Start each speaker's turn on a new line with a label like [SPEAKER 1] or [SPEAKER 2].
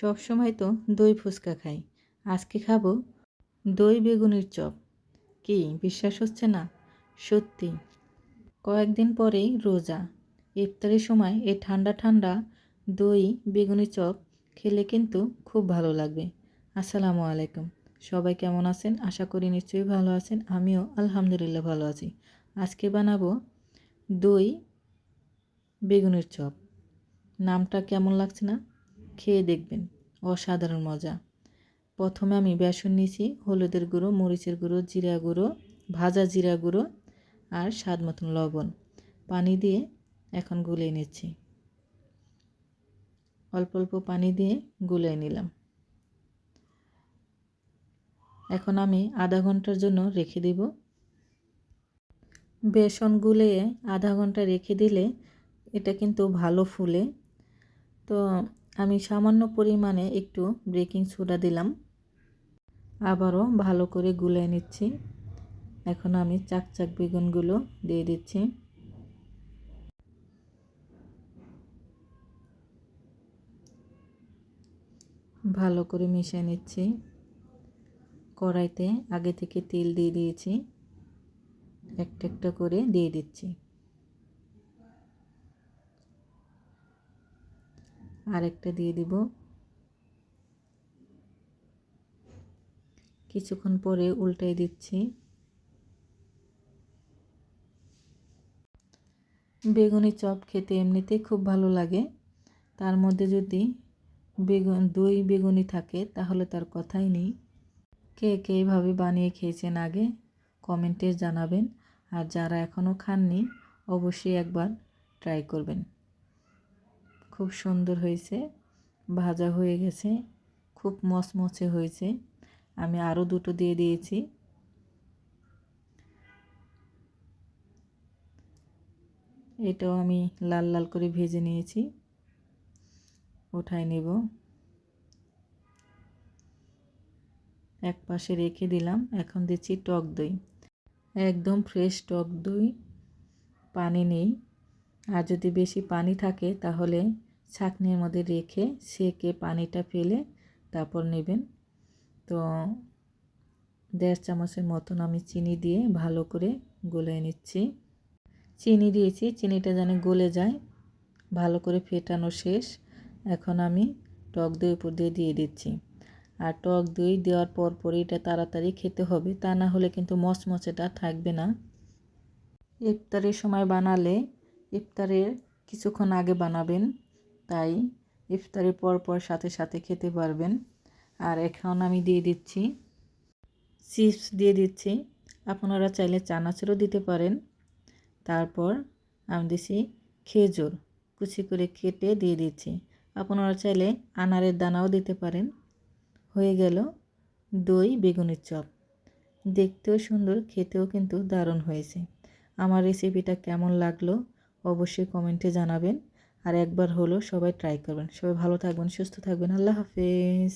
[SPEAKER 1] সব সময় তো দই ফুচকা খাই। আজকে খাব দই বেগুনের চপ। কি, বিশ্বাস হচ্ছে না? সত্যি। কয়েকদিন পরেই রোজা। ইফতারের সময় এই ঠান্ডা ঠান্ডা দই বেগুনি চপ খেলে কিন্তু খুব ভালো লাগবে। আসসালামু আলাইকুম। সবাই কেমন আছেন? আশা করি নিশ্চয়ই ভালো আছেন। আমিও আলহামদুলিল্লাহ ভালো আছি। আজকে বানাবো দই বেগুনের চপ। নামটা কেমন লাগছে না? খেয়ে দেখবেন। অসাধারণ মজা। প্রথমে আমি বেসন নিয়েছি, হলুদের গুঁড়ো, মরিচের গুঁড়ো, জিরা গুঁড়ো, ভাজা জিরা গুঁড়ো আর স্বাদ মতন লবণ। পানি দিয়ে এখন গুলিয়ে নিচ্ছি। অল্প অল্প পানি দিয়ে গুলিয়ে নিলাম। এখন আমি আধা ঘণ্টার জন্য রেখে দিব। বেসন গুলিয়ে আধা ঘণ্টা রেখে দিলে এটা কিন্তু ভালো ফুলে। তো আমি সামান্য পরিমাণে একটু বেকিং সোডা দিলাম। আবারও ভালো করে গুলিয়ে নিচ্ছি। এখন আমি চাকচাক বেগুনগুলো দিয়ে দিচ্ছি। ভালো করে মিশিয়ে নিচ্ছি। কড়াইতে আগে থেকে তেল দিয়ে দিয়েছি। একটা একটা করে দিয়ে দিচ্ছি। আরেকটা দিয়ে দিব। কিছুক্ষণ পরে উল্টাই দিচ্ছি। বেগুনি চপ খেতে এমনিতেই খুব ভালো লাগে। তার মধ্যে যদি বেগুন, দই বেগুনি থাকে, তাহলে তার কথাই নেই। কে কে এইভাবে বানিয়ে খেয়েছেন আগে কমেন্টে জানাবেন। আর যারা এখনও খাননি, অবশ্যই একবার ট্রাই করবেন। খুব সুন্দর হয়েছে, ভাজা হয়ে গেছে, খুব মচমচে হয়েছে। আমি আরও দুটো দিয়ে দিয়েছি। এটাও আমি লাল লাল করে ভেজে নিয়েছি। উঠায় নেব। এক পাশে রেখে দিলাম। এখন দিচ্ছি টক দই। একদম ফ্রেশ টক দই। পানি নেই। আর যদি বেশি পানি থাকে তাহলে ছাঁকনির মধ্যে রেখে সেকে পানিটা ফেলে তারপর নেবেন। তো দেড় চামচের মতন আমি চিনি দিয়ে ভালো করে গলে নিচ্ছি। চিনি দিয়েছি, চিনিটা যেন গলে যায়। ভালো করে ফেটানো শেষ। এখন আমি টক দই উপর দিয়ে দিয়ে দিচ্ছি। আর টক দই দেওয়ার পর পরই এটা তাড়াতাড়ি খেতে হবে। তা না হলে কিন্তু মচমচেটা থাকবে না। ইফতারের সময় বানালে ইফতারের কিছুক্ষণ আগে বানাবেন। তাই ইফতারের পর পর সাথে সাথে খেতে পারবেন। আর এখন আমি দিয়ে দিচ্ছি চিপস দিয়ে দিচ্ছি। আপনারা চাইলে চানাচুরও দিতে পারেন। তারপর আমি দিচ্ছি খেজুর। কুচি করে কেটে দিয়ে দিচ্ছি। আপনারা চাইলে আনারের দানাও দিতে পারেন। হয়ে গেল দই বেগুনের চপ। দেখতেও সুন্দর, খেতেও কিন্তু দারুণ হয়েছে। আমার রেসিপিটা কেমন লাগল অবশ্যই কমেন্টে জানাবেন। আর একবার হলো সবাই ট্রাই করবেন। সবাই ভালো থাকবেন সুস্থ থাকবেন। আল্লাহ হাফেজ।